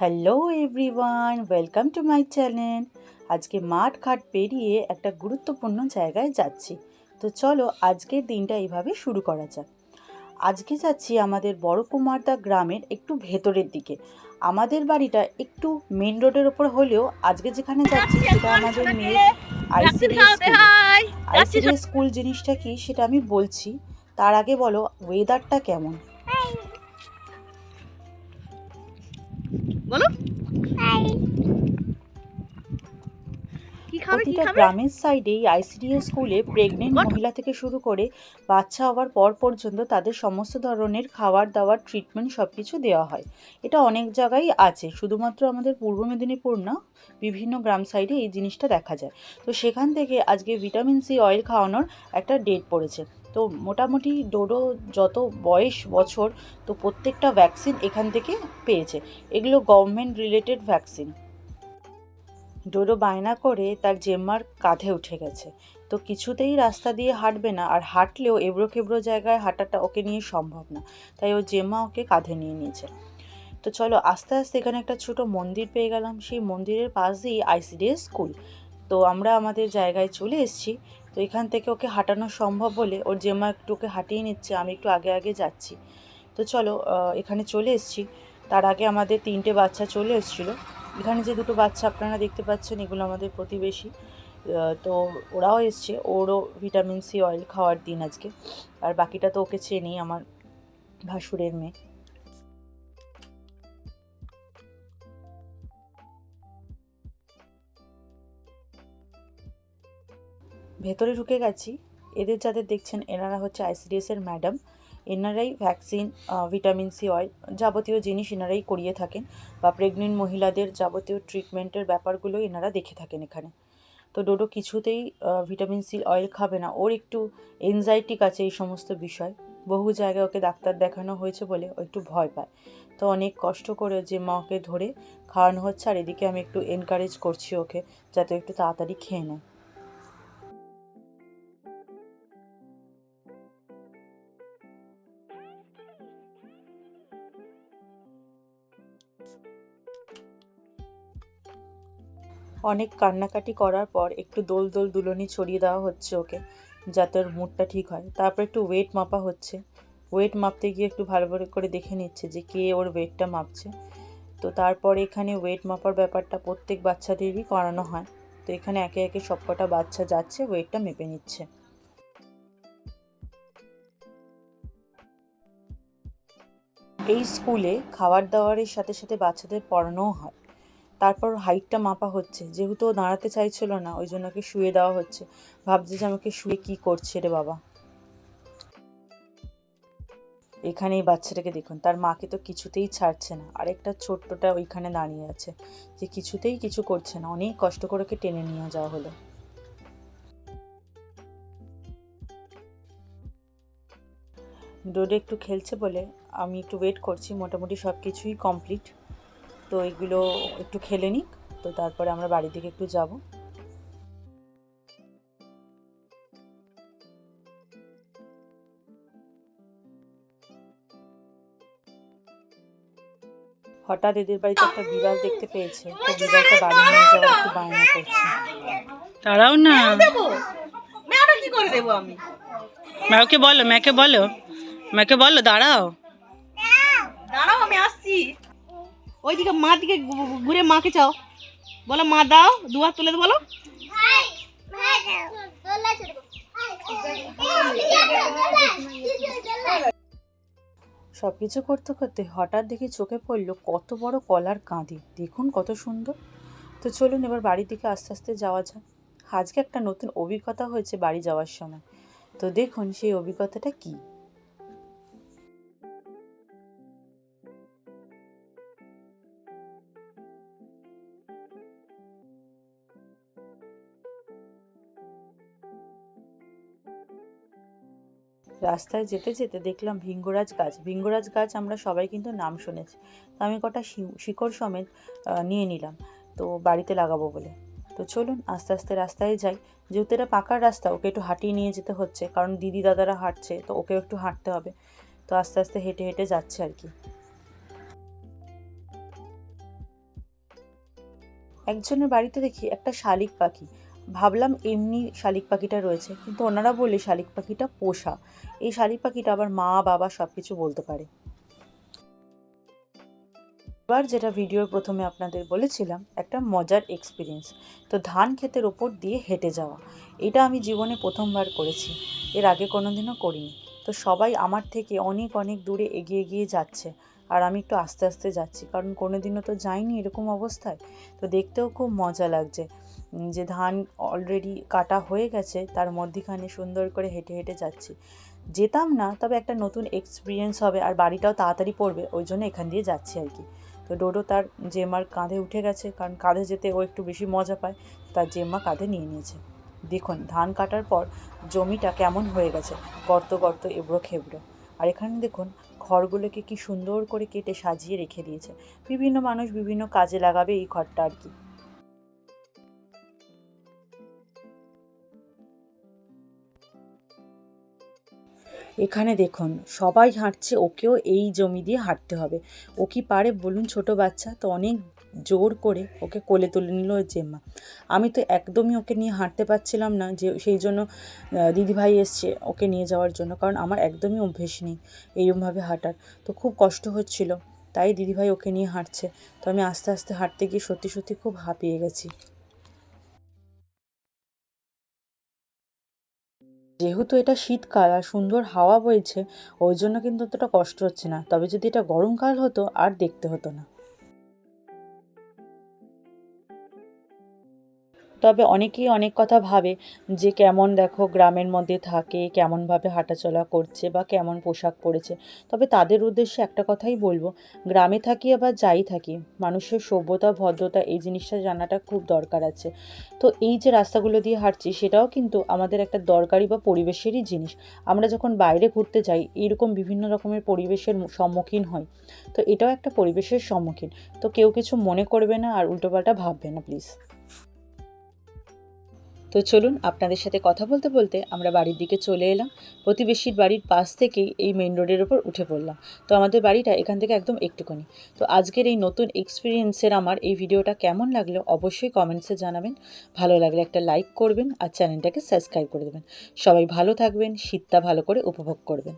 Hello everyone welcome to my channel. আজকে মাঠ ঘাট পেরিয়ে একটা গুরুত্বপূর্ণ জায়গায় যাচ্ছি। তো চলো আজকের দিনটা এইভাবে শুরু করা যাক। আজকে যাচ্ছি আমাদের বড় কুমারদা গ্রামের একটু ভেতরের দিকে। আমাদের বাড়িটা একটু মেন রোডের ওপর হলেও আজকে যেখানে যাচ্ছি সেটা আমাদের মেয়ের আইসিডিএস স্কুল আইসিডিএস স্কুল জিনিসটা কি সেটা আমি বলছি। তার আগে বলো ওয়েদারটা কেমন? প্রতিটা গ্রামের সাইডেই আইসিডিএস স্কুলে প্রেগনেন্ট মহিলা থেকে শুরু করে বাচ্চা হওয়ার পর পর্যন্ত তাদের সমস্ত ধরনের খাবার দাবার ট্রিটমেন্ট সব কিছু দেওয়া হয়। এটা অনেক জায়গায় আছে শুধুমাত্র আমাদের পূর্ব মেদিনীপুর না বিভিন্ন গ্রাম সাইডে এই জিনিসটা দেখা যায়। তো সেখান থেকে আজকে ভিটামিন সি অয়েল খাওয়ানোর একটা ডেট পড়েছে। তো মোটামুটি ডোডো যত বয়স বছর তো প্রত্যেকটা ভ্যাকসিন এখান থেকে পেয়েছে। এগুলো গভর্নমেন্ট রিলেটেড ভ্যাকসিন ডোডো বায়না করে তার জেম্মার কাঁধে উঠে গেছে। তো কিছুতেই রাস্তা দিয়ে হাঁটবে না, আর হাঁটলেও এবড়ো খেবড়ো জায়গায় হাঁটাটা ওকে নিয়ে সম্ভব না। তাই ও জেম্মা ওকে কাঁধে নিয়ে নিয়েছে। তো চলো, আস্তে আস্তে এখানে একটা ছোট মন্দির পেয়ে গেলাম। সেই মন্দিরের পাশ দিয়েই আইসিডিএস স্কুল। তো আমরা আমাদের জায়গায় চলে এসেছি। তো এখান থেকে ওকে হাঁটানো সম্ভব বলে ওর জেম্মা একটু ওকে হাঁটিয়ে নিচ্ছে, আমি একটু আগে আগে যাচ্ছি। তো চলো এখানে চলে এসেছি। তার আগে আমাদের তিনটে বাচ্চা চলে এসেছিল। এখানে যে দুটো বাচ্চা আপনারা দেখতে পাচ্ছেন, এগুলো আমাদের প্রতিবেশী। তো ওরাও এসছে, ওরও ভিটামিন সি অয়েল খাওয়ার দিন আজকে। আর বাকিটা তো ওকে চেনি, আমার ভাসুরের মেয়ে। ভেতরে ঢুকে গেছি। এদের যাদের দেখছেন, এনারা হচ্ছে আইসিডিএস এর ম্যাডাম। এনারাই ভ্যাকসিন ভিটামিন সি অয়েল যাবতীয় জিনিস এনারাই করিয়ে থাকেন বা প্রেগনেন্ট মহিলাদের যাবতীয় ট্রিটমেন্টের ব্যাপারগুলো এনারা দেখে থাকেন এখানে। তো ডোডো কিছুতেই ভিটামিন সি অয়েল খাবে না। ওর একটু এনজাইটিক আছে এই সমস্ত বিষয়। বহু জায়গায় ওকে ডাক্তার দেখানো হয়েছে বলে ও একটু ভয় পায়। তো অনেক কষ্ট করে যে মা ওকে ধরে খাওয়ানো হচ্ছে আর এদিকে আমি একটু এনকারেজ করছি ওকে যাতে একটু তাড়াতাড়ি খেয়ে নেয়। অনেক কান্নাকাটি করার পর একটু দোল দোল দুলনি ছড়িয়ে দেওয়া হচ্ছে ওকে, যাতে ওর মুডটা ঠিক হয়। তারপর একটু ওয়েট মাপা হচ্ছে। ওয়েট মাপতে গিয়ে একটু ভালো করে দেখে নিচ্ছে যে কে ওর ওয়েটটা মাপছে। তো তারপরে এখানে ওয়েট মাপার ব্যাপারটা প্রত্যেক বাচ্চাদেরই করানো হয়। তো এখানে একে একে সবকটা বাচ্চা যাচ্ছে ওয়েটটা মেপে নিচ্ছে। এই স্কুলে খাবার দাবারের সাথে সাথে বাচ্চাদের পড়ানোও হয়। তারপর হাইটটা মাপা হচ্ছে। যেহেতু ও দাঁড়াতে চাইছিল না, ওই জন্য ওকে শুয়ে দেওয়া হচ্ছে। ভাবছে যে আমাকে শুয়ে কি করছে রে বাবা। এখানে এই বাচ্চাটাকে দেখুন। তার মাকে তো কিছুতেই ছাড়ছে না। আরেকটা ছোট্টটা ওইখানে দাঁড়িয়ে আছে যে কিছুতেই কিছু করছে না। অনেক কষ্ট করে ওকে টেনে নিয়ে যাওয়া হলো। ডোডে একটু খেলছে বলে আমি একটু ওয়েট করছি। মোটামুটি সব কিছুই কমপ্লিট তো এগুলো একটু খেলে নিক। তো তারপরে আমরা বাড়ির দিকে একটু যাব। হঠাৎ এদের বাড়িতে একটা বিড়াল দেখতে পেয়েছে। তো বিড়ালটা বাড়ি নিয়ে যাওয়ার একটু বায়না করছে। তারাও না। কি করে দেবো আমি? ম্যাকে বলো ম্যাকে বলো। ম্যাকে বলো দাঁড়াও। দাঁড়াও আমি আসছি। ওইদিকে মা দিকে ঘুরে মাকে চাও। বলো, মা দাও দুয়ার তুলে বলো। সব কিছু করতে করতে হঠাৎ দেখি চোখে পড়ল কত বড় কলার কাঁদি। দেখুন কত সুন্দর। তো চলুন এবার বাড়ির দিকে আস্তে আস্তে যাওয়া যাক। আজকে একটা নতুন অভিজ্ঞতা হয়েছে বাড়ি যাওয়ার সময়। তো দেখুন সেই অভিজ্ঞতাটা কী। রাস্তায় যেতে যেতে দেখলাম ভিঙ্গরাজ গাছ। ভিঙ্গরাজ গাছ আমরা সবাই কিন্তু নাম শুনেছি। তো আমি কটা শিকড় সমেত নিয়ে নিলাম। তো বাড়িতে লাগাবো বলে। তো চলুন আস্তে আস্তে রাস্তায় যাই। যেহেতু এটা পাকার রাস্তা, ওকে একটু হাঁটিয়ে নিয়ে যেতে হচ্ছে। কারণ দিদি দাদারা হাঁটছে, তো ওকেও একটু হাঁটতে হবে। তো আস্তে আস্তে হেঁটে হেঁটে যাচ্ছে আর কি। একজনের বাড়িতে দেখি একটা শালিক পাখি। ভাবলাম এমনি শালিক পাখিটা রয়েছে, কিন্তু ওনারা বলে শালিক পাখিটা পোষা। এই শালিক পাখিটা আবার মা, বাবা সব কিছু বলতে পারে। এবার যেটা ভিডিওর প্রথমে আপনাদের বলেছিলাম, একটা মজার এক্সপিরিয়েন্স তো ধান ক্ষেতের ওপর দিয়ে হেঁটে যাওয়া। এটা আমি জীবনে প্রথমবার করেছি। এর আগে কোনোদিনও করিনি। তো সবাই আমার থেকে অনেক অনেক দূরে এগিয়ে এগিয়ে যাচ্ছে। আর আমি একটু আস্তে আস্তে যাচ্ছি, কারণ কোনোদিনও তো যাইনি এরকম অবস্থায়। তো দেখতেও খুব মজা লাগছে। যে ধান অলরেডি কাটা হয়ে গেছে, তার মধ্যিখানে সুন্দর করে হেঁটে হেঁটে যাচ্ছি। যেতাম না, তবে একটা নতুন এক্সপিরিয়েন্স হবে আর বাড়িটাও তাড়াতাড়ি পড়বে, ওই জন্য এখান দিয়ে যাচ্ছি আর কি। তো ডোডো তার জেম্মার কাঁধে উঠে গেছে, কারণ কাঁধে যেতে ও একটু বেশি মজা পায়, তার জেম্মা কাঁধে নিয়ে নিয়েছে। দেখুন, ধান কাটার পর জমিটা কেমন হয়ে গেছে, গর্ত গর্ত এবড়ো খেবড়ো। আর এখানে দেখুন খড়গুলোকে কি সুন্দর করে কেটে সাজিয়ে রেখে দিয়েছে। বিভিন্ন মানুষ বিভিন্ন কাজে লাগাবে এই ঘরটা আর কি। এখানে দেখুন, সবাই হাঁটছে, ওকেও এই জমি দিয়ে হাঁটতে হবে। ও কি পারে বলুন ছোট বাচ্চা? তো অনেক জোর করে ওকে কোলে তুলে নিল জেম্মা। আমি তো একদমই ওকে নিয়ে হাঁটতে পারছিলাম না, যে সেই জন্য দিদিভাই এসছে ওকে নিয়ে যাওয়ার জন্য, কারণ আমার একদমই অভ্যেস নেই এইরকমভাবে হাঁটার। তো খুব কষ্ট হচ্ছিল, তাই দিদিভাই ওকে নিয়ে হাঁটছে। তো আমি আস্তে আস্তে হাঁটতে গিয়ে সত্যি সত্যি খুব হাঁপিয়ে গেছি। যেহেতু এটা শীতকাল আর সুন্দর হাওয়া বইছে, ওই জন্য কিন্তু অতটা কষ্ট হচ্ছে না। তবে যদি এটা গরমকাল হতো, আর দেখতে হতো না। তবে অনেকেই অনেক কথা ভাবে যে কেমন দেখো গ্রামের মধ্যে থাকে, কেমনভাবে হাঁটাচলা করছে বা কেমন পোশাক পরেছে। তবে তাদের উদ্দেশ্যে একটা কথাই বলব, গ্রামে থাকি আবার যাই থাকি, মানুষের সভ্যতা, ভদ্রতা এই জিনিসটা জানাটা খুব দরকার আছে। তো এই যে রাস্তাগুলো দিয়ে হাঁটছি সেটাও কিন্তু আমাদের একটা দরকারি বা পরিবেশেরই জিনিস। আমরা যখন বাইরে ঘুরতে যাই, এরকম বিভিন্ন রকমের পরিবেশের সম্মুখীন হই। তো এটাও একটা পরিবেশের সম্মুখীন। তো কেউ কিছু মনে করবে না আর উল্টোপাল্টা ভাববে না, প্লিজ। তো চলুন আপনাদের সাথে কথা বলতে বলতে আমরা বাড়ির দিকে চলে এলাম। প্রতিবেশীর বাড়ির পাশ থেকেই এই মেন রোডের ওপর উঠে পড়লাম। তো আমাদের বাড়িটা এখান থেকে একদম একটুখানি। তো আজকের এই নতুন এক্সপিরিয়েন্সের আমার এই ভিডিওটা কেমন লাগল অবশ্যই কমেন্টসে জানাবেন। ভালো লাগলে একটা লাইক করবেন আর চ্যানেলটাকে সাবস্ক্রাইব করে দেবেন। সবাই ভালো থাকবেন, শীতটা ভালো করে উপভোগ করবেন।